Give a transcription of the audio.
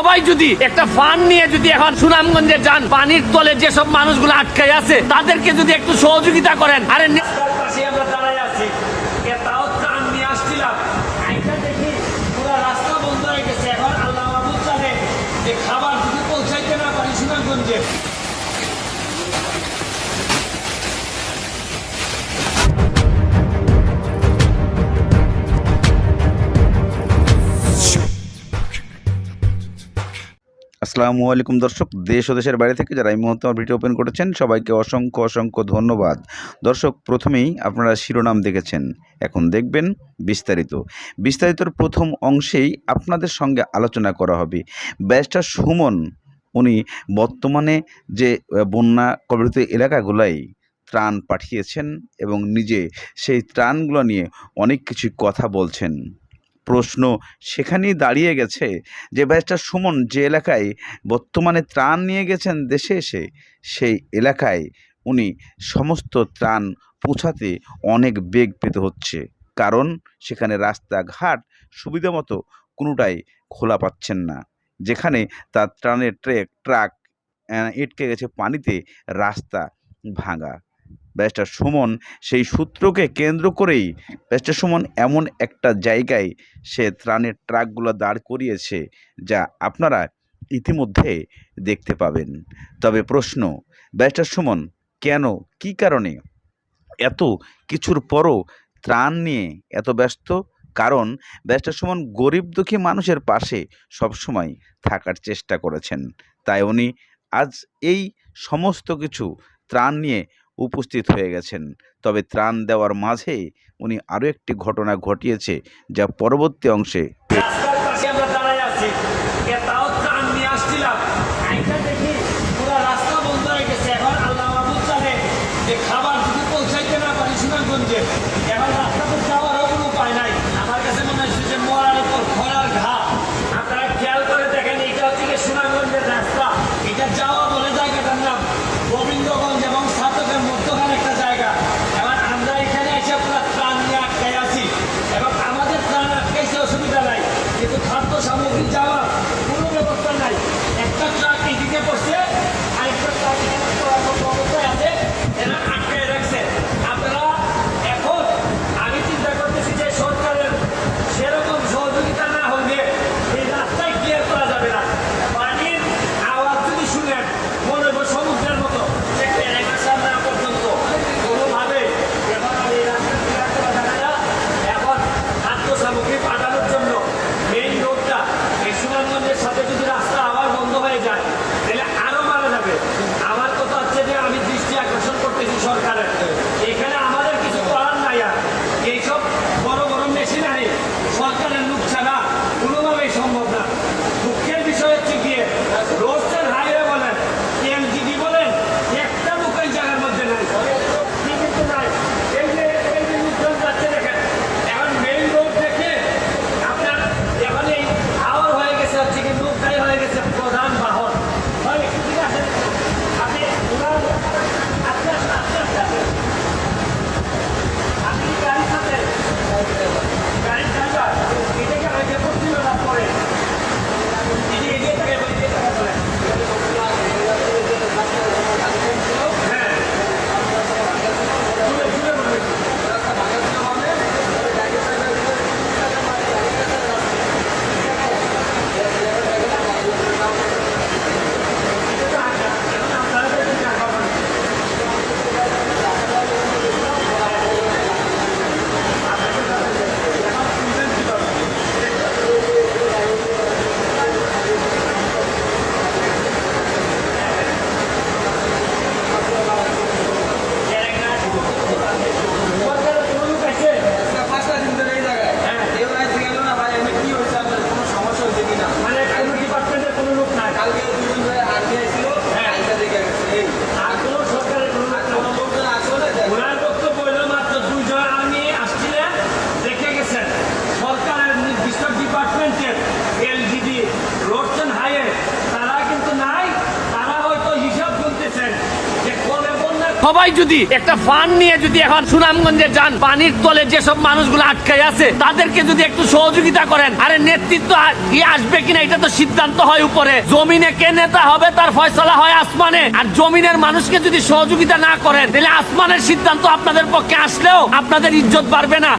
সবাই যদি একটা ফান নিয়ে যদি এখন সুনামগঞ্জে যান, পানির তলে যেসব মানুষগুলো আটকায় আছে, তাদেরকে যদি একটু সহযোগিতা করেন, আরে আমরা আসসালামু আলাইকুম দর্শক, দেশ ও দেশের বাইরে থেকে যারা এই মুহূর্তে আমার ভিডিও ওপেন করেছেন, সবাইকে অসংখ্য অসংখ্য ধন্যবাদ। দর্শক, প্রথমেই আপনারা শিরোনাম দেখেছেন, এখন দেখবেন বিস্তারিত। বিস্তারিতর প্রথম অংশেই আপনাদের সঙ্গে আলোচনা করা হবে। ব্যারিস্টার সুমন, উনি বর্তমানে যে বন্যা কবলিত এলাকাগুলাই ত্রাণ পাঠিয়েছেন এবং নিজে সেই ত্রাণগুলো নিয়ে অনেক কিছু কথা বলছেন। প্রশ্ন সেখানেই দাঁড়িয়ে গেছে যে ব্যারিস্টার সুমন যে এলাকায় বর্তমানে ত্রাণ নিয়ে গেছেন দেশে এসে, সেই এলাকায় উনি সমস্ত ত্রাণ পৌঁছাতে অনেক বেগ পেতে হচ্ছে। কারণ সেখানে রাস্তাঘাট সুবিধা মতো কোনোটাই খোলা পাচ্ছেন না। যেখানে তার ত্রাণের ট্রেক ট্রাক এটকে গেছে পানিতে, রাস্তা ভাঙা। ব্যারিস্টার সুমন সেই সূত্রকে কেন্দ্র করেই ব্যারিস্টার সুমন এমন একটা জায়গায় সে ত্রাণের ট্রাকগুলো দাঁড় করিয়েছে যা আপনারা ইতিমধ্যে দেখতে পাবেন। তবে প্রশ্ন, ব্যারিস্টার সুমন কেন, কি কারণে এত কিছুর পরও ত্রাণ নিয়ে এত ব্যস্ত? কারণ ব্যারিস্টার সুমন গরিব দুঃখী মানুষের পাশে সবসময় থাকার চেষ্টা করেছেন। তাই উনি আজ এই সমস্ত কিছু ত্রাণ নিয়ে উপস্থিত হয়ে গেছেন। তবে ত্রাণ দেওয়ার মাঝে উনি আরও একটি ঘটনা ঘটিয়েছে যা পরবর্তী অংশে সবাই যদি একটা ফান নিয়ে যদি এখন সুনামগঞ্জে যান, পানির তলে যেসব মানুষগুলো আটকাই আছে, তাদেরকে যদি একটু সহযোগিতা করেন, আরে নেতৃত্ব আসবে কিনা এটা তো সিদ্ধান্ত হয় উপরে। জমিনে কে নেতা হবে তার ফয়সলা হয় আসমানে। আর জমিনের মানুষকে যদি সহযোগিতা না করেন, তাহলে আসমানের সিদ্ধান্ত আপনাদের পক্ষে আসলেও আপনাদের ইজ্জত বাড়বে না।